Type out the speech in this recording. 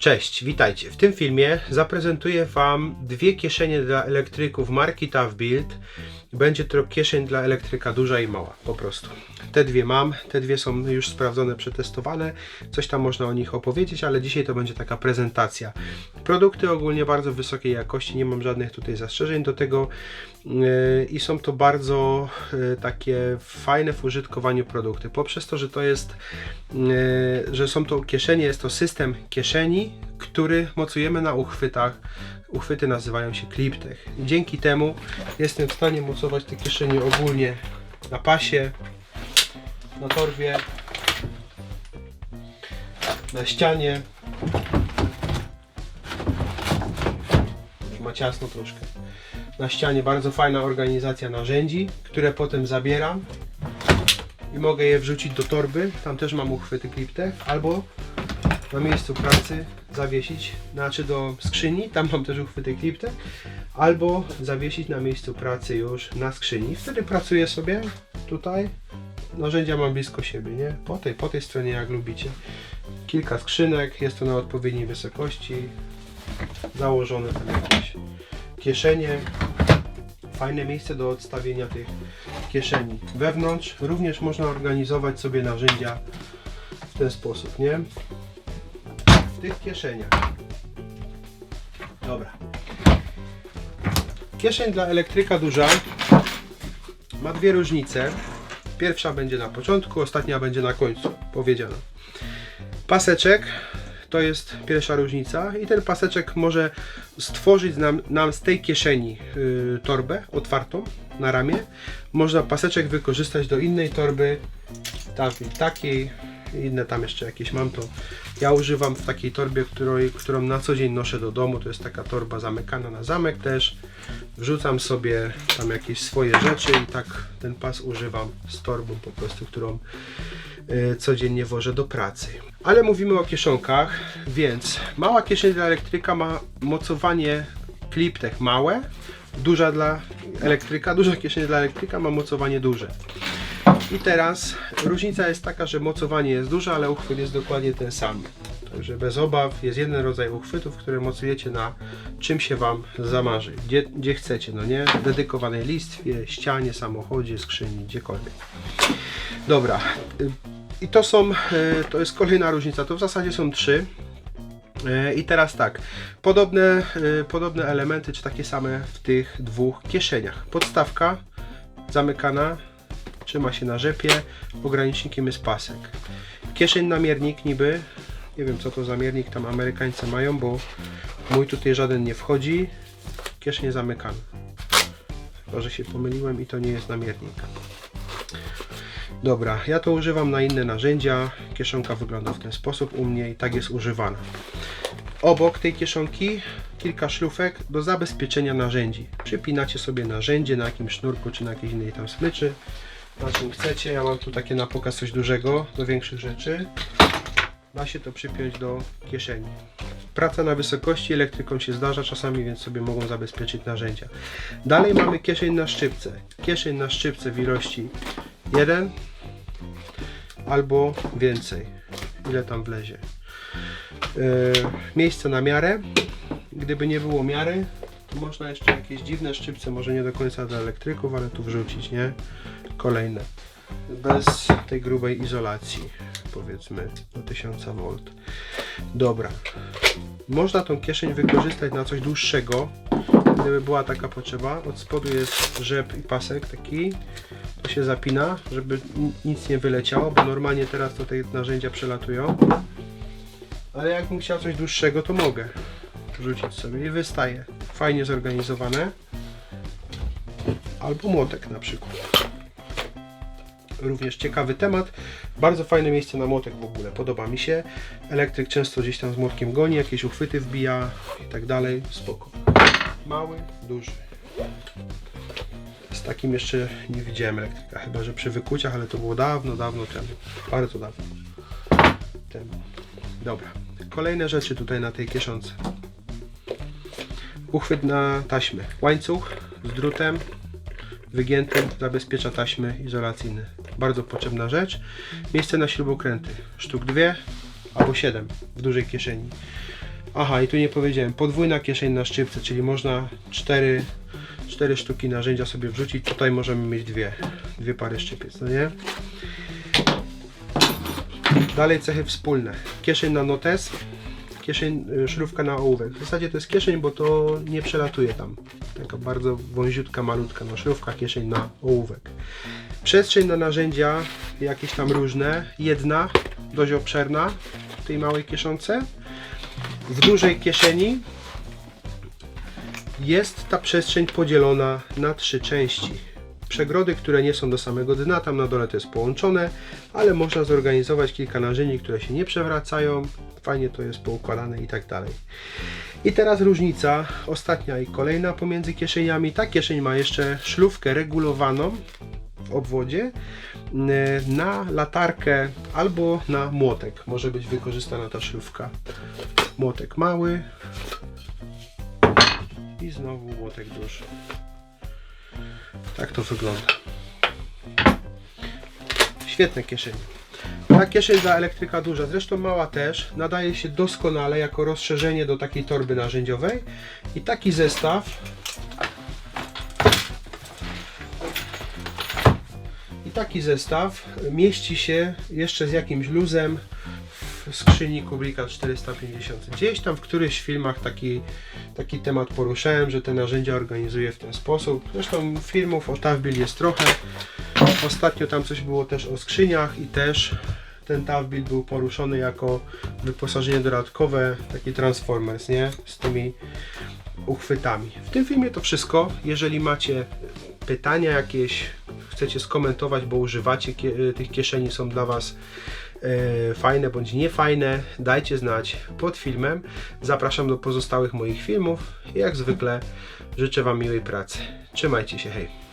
Cześć, witajcie. W tym filmie zaprezentuję Wam dwie kieszenie dla elektryków marki Tough Build. Będzie to kieszeń dla elektryka duża i mała, po prostu. Te dwie mam, te dwie są już sprawdzone, przetestowane. Coś tam można o nich opowiedzieć, ale dzisiaj to będzie taka prezentacja. Produkty ogólnie bardzo wysokiej jakości, nie mam żadnych tutaj zastrzeżeń do tego yy, i są to bardzo yy, takie fajne w użytkowaniu produkty. Poprzez to, że to jest, yy, że są to kieszenie, jest to system kieszeni, który mocujemy na uchwytach. Uchwyty nazywają się Cliptech. Dzięki temu jestem w stanie mocować te kieszenie ogólnie na pasie, na torbie, na ścianie. Ma ciasno troszkę. Na ścianie bardzo fajna organizacja narzędzi, które potem zabieram i mogę je wrzucić do torby. Tam też mam uchwyty Cliptech albo na miejscu pracy zawiesić, znaczy do skrzyni, tam mam też uchwyty Cliptech, albo zawiesić na miejscu pracy już na skrzyni. Wtedy pracuję sobie tutaj. Narzędzia mam blisko siebie, nie? Po tej, po tej stronie jak lubicie. Kilka skrzynek, jest to na odpowiedniej wysokości. Założone tam jakieś kieszenie. Fajne miejsce do odstawienia tych kieszeni. Wewnątrz również można organizować sobie narzędzia w ten sposób, nie? W tych kieszeniach. Dobra. Kieszeń dla elektryka duża ma dwie różnice. Pierwsza będzie na początku, ostatnia będzie na końcu, powiedziano. Paseczek to jest pierwsza różnica i ten paseczek może stworzyć nam, nam z tej kieszeni yy, torbę otwartą na ramię. Można paseczek wykorzystać do innej torby, takiej inne tam jeszcze jakieś mam to. Ja używam w takiej torbie, której, którą na co dzień noszę do domu. To jest taka torba zamykana na zamek też. Wrzucam sobie tam jakieś swoje rzeczy i tak ten pas używam z torbą po prostu, którą y, codziennie wożę do pracy. Ale mówimy o kieszonkach, więc mała kieszeń dla elektryka ma mocowanie Cliptech małe, duża dla elektryka, duża kieszeń dla elektryka ma mocowanie duże. I teraz różnica jest taka, że mocowanie jest duże, ale uchwyt jest dokładnie ten sam. Także bez obaw jest jeden rodzaj uchwytów, które mocujecie na czym się Wam zamarzy. Gdzie, gdzie chcecie, no nie? Dedykowanej listwie, ścianie, samochodzie, skrzyni, gdziekolwiek. Dobra. I to są, to jest kolejna różnica. To w zasadzie są trzy. I teraz tak, podobne, podobne elementy, czy takie same w tych dwóch kieszeniach. Podstawka zamykana, trzyma się na rzepie, ogranicznikiem jest pasek. Kieszeń na miernik niby, nie wiem co to za miernik tam Amerykańcy mają, bo mój tutaj żaden nie wchodzi. Kieszeń zamykana. Chyba, że się pomyliłem i to nie jest namiernik. Dobra, ja to używam na inne narzędzia. Kieszonka wygląda w ten sposób u mnie i tak jest używana. Obok tej kieszonki kilka szlufek do zabezpieczenia narzędzi. Przypinacie sobie narzędzie na jakimś sznurku czy na jakiejś innej tam smyczy na czym chcecie. Ja mam tu takie na pokaz coś dużego, do większych rzeczy. Da się to przypiąć do kieszeni. Praca na wysokości elektryką się zdarza czasami, więc sobie mogą zabezpieczyć narzędzia. Dalej mamy kieszeń na szczypce. Kieszeń na szczypce w ilości 1 albo więcej. Ile tam wlezie. Yy, miejsce na miarę. Gdyby nie było miary, to można jeszcze jakieś dziwne szczypce, może nie do końca dla elektryków, ale tu wrzucić, nie? Kolejne. Bez tej grubej izolacji powiedzmy do 1000 V dobra. Można tą kieszeń wykorzystać na coś dłuższego. Gdyby była taka potrzeba od spodu jest rzep i pasek taki. To się zapina żeby nic nie wyleciało bo normalnie teraz to te narzędzia przelatują. Ale jakbym chciał coś dłuższego to mogę rzucić sobie. I wystaje. Fajnie zorganizowane. Albo młotek na przykład również ciekawy temat. Bardzo fajne miejsce na młotek w ogóle, podoba mi się. Elektryk często gdzieś tam z młotkiem goni, jakieś uchwyty wbija i tak dalej, spoko. Mały, duży. Z takim jeszcze nie widziałem elektryka, chyba że przy wykuciach, ale to było dawno, dawno temu. Bardzo dawno temu. Dobra, kolejne rzeczy tutaj na tej kieszonce. Uchwyt na taśmę. Łańcuch z drutem wygiętym zabezpiecza taśmy izolacyjne bardzo potrzebna rzecz. Miejsce na śrubokręty, sztuk dwie albo 7 w dużej kieszeni. Aha, i tu nie powiedziałem, podwójna kieszeń na szczypce, czyli można cztery, cztery sztuki narzędzia sobie wrzucić. Tutaj możemy mieć dwie, dwie pary szczypiec, no nie? Dalej cechy wspólne. Kieszeń na notes, kieszeń, y, szrówka na ołówek. W zasadzie to jest kieszeń, bo to nie przelatuje tam. Taka bardzo wąziutka, malutka no, szrówka, kieszeń na ołówek. Przestrzeń na narzędzia, jakieś tam różne. Jedna, dość obszerna w tej małej kieszonce. W dużej kieszeni jest ta przestrzeń podzielona na trzy części. Przegrody, które nie są do samego dna, tam na dole to jest połączone, ale można zorganizować kilka narzędzi, które się nie przewracają. Fajnie to jest poukładane i tak dalej. I teraz różnica, ostatnia i kolejna pomiędzy kieszeniami. Ta kieszeń ma jeszcze szlufkę regulowaną obwodzie na latarkę albo na młotek. Może być wykorzystana ta szlufka. Młotek mały i znowu młotek duży. Tak to wygląda. Świetne kieszenie. Ta kieszeń dla elektryka duża, zresztą mała też, nadaje się doskonale jako rozszerzenie do takiej torby narzędziowej. I taki zestaw I taki zestaw mieści się jeszcze z jakimś luzem w skrzyni Kublika 450. Gdzieś tam w którychś filmach taki, taki temat poruszałem, że te narzędzia organizuję w ten sposób. Zresztą filmów o Tawbil jest trochę. Ostatnio tam coś było też o skrzyniach i też ten Tawbil był poruszony jako wyposażenie dodatkowe, taki Transformers, nie? Z tymi uchwytami. W tym filmie to wszystko. Jeżeli macie pytania jakieś, chcecie skomentować, bo używacie kie- tych kieszeni, są dla Was e, fajne bądź niefajne, dajcie znać pod filmem. Zapraszam do pozostałych moich filmów jak zwykle życzę Wam miłej pracy. Trzymajcie się, hej!